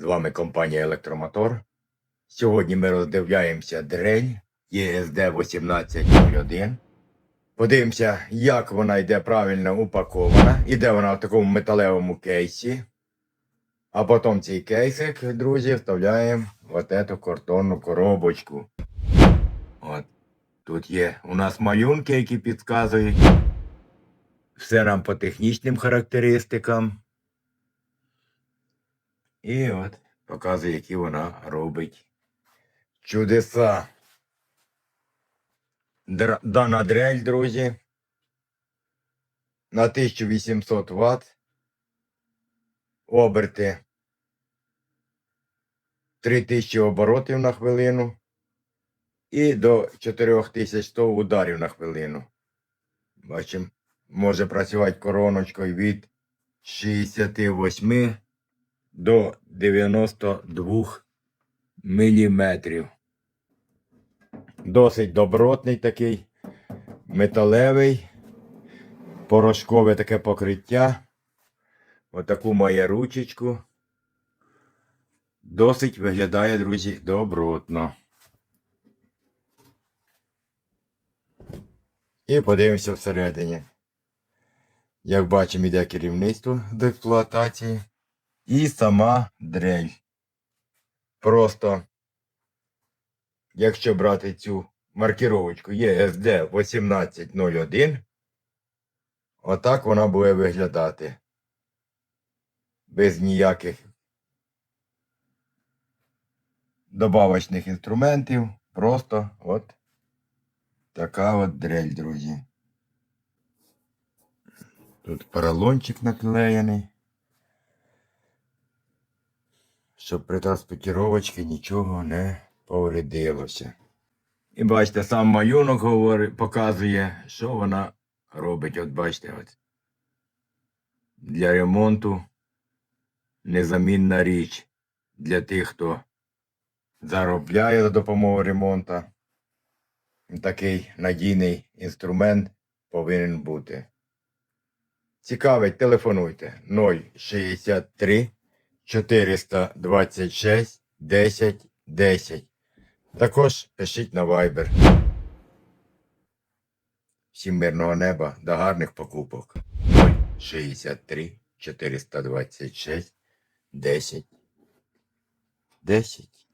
З вами компанія Електромотор. Сьогодні ми роздивляємося дрель ЄСД 1801. Подивимося, як вона йде правильно упакована. Іде вона в такому металевому кейсі. А потім цей кейсик, друзі, вставляємо в эту картонну коробочку. От. Тут є у нас малюнки, які підказують. Все нам по технічним характеристикам. І от показує, які вона робить чудеса. Др- Дана дрель, друзі. На 1800 Вт. Оберти 3000 оборотів на хвилину. І до 4100 ударів на хвилину. Бачимо, може працювати короночкою від 68 до 92 міліметрів. Досить добротний такий, металевий, порошкове таке покриття. Отаку має ручечку. Досить виглядає, друзі, добротно. І подивимося всередині. Як бачимо, йде керівництво до експлуатації. І сама дрель. Просто, якщо брати цю маркіровочку ЄСД 1801, отак вона буде виглядати. Без ніяких добавочних інструментів. Просто от така от дрель, друзі. Тут поролончик наклеєний. Щоб при транспортировочці нічого не повредилося. І бачите, сам малюнок говорить, показує, що вона робить. От бачите, от. Для ремонту незамінна річ для тих, хто заробляє за допомогою ремонту. Такий надійний інструмент повинен бути. Цікавить, телефонуйте 063 426 10 10. Також пишіть на Viber. Всім мирного неба до гарних покупок. 063 426 10 10.